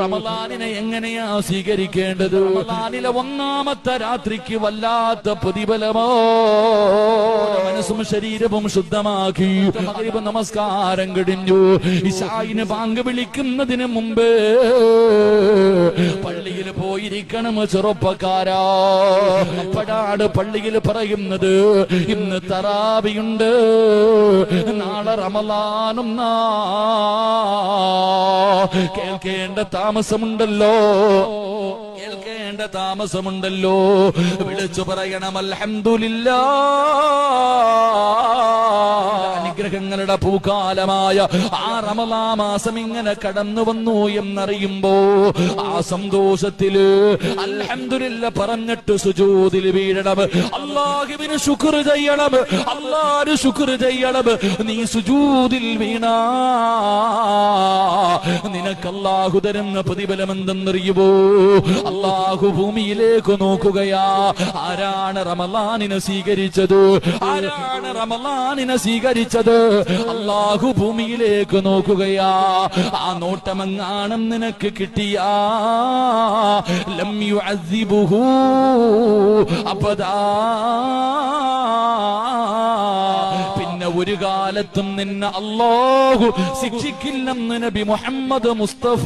റമദാനിനെ എങ്ങനെയാ സ്വീകരിക്കേണ്ടത്? റമദാനിലെ ഒന്നാമത്തെ രാത്രിക്ക് വല്ലാത്ത പ്രതിഫലമോ? മനസ്സും ശരീരവും ശുദ്ധമാക്കി. നമസ്കാരം കഴിഞ്ഞു. ഇഷായിന് പാങ്ക് വിളിക്കുന്നതിന് മുമ്പ് പള്ളിയിൽ പോയിരിക്കണം ചെറുപ്പക്കാരാ. പടാട് പള്ളിയിൽ പറയുന്നത്. ഇന്ന് തറാവിയുണ്ട്. നാളെ റമലാനും നാ കേൾക്കേണ്ട താമസമുണ്ടല്ലോ. കേൾക്കേണ്ട താമസമുണ്ടല്ലോ. വിളിച്ചു പറയണം അൽഹംദുലില്ലാ. അനുഗ്രഹങ്ങളുടെ പൂക്കാലമായ ആ റമലാ മാസം ഇങ്ങനെ കടന്നു വന്നു എന്നറിയുമ്പോ ആ സന്തോഷത്തിൽ അൽഹംദുലില്ല പറഞ്ഞിട്ട് സുജൂതിൽ വീഴണം. അള്ളാഹുവിന് ശുക്ർ ചെയ്യണം. അള്ളാഹ് ശുക്ർ ചെയ്യണം. നീ സുജൂതിൽ വീണാ. നിനക്ക് അള്ളാഹു തരുന്ന പ്രതിഫലം എന്തെന്നറിയുമോ അള്ളാഹു ഭൂമിയിലേക്ക് നോക്കുകയാ. ആരാണ് റമലാനിനെ സ്വീകരിച്ചത്? ആരാണ് റമലാനിനെ സ്വീകരിച്ചത്? അള്ളാഹു ഭൂമിയിലേക്ക് നോക്കുകയാ. ആ നോട്ടമെങ്ങാണം നിനക്ക് കിട്ടിയാ? ലം യു അബദാ. ഒരു കാലത്തും നിന്നെ അള്ളാഹു ശിക്ഷിക്കില്ലെന്ന് നബി മുഹമ്മദ് മുസ്തഫ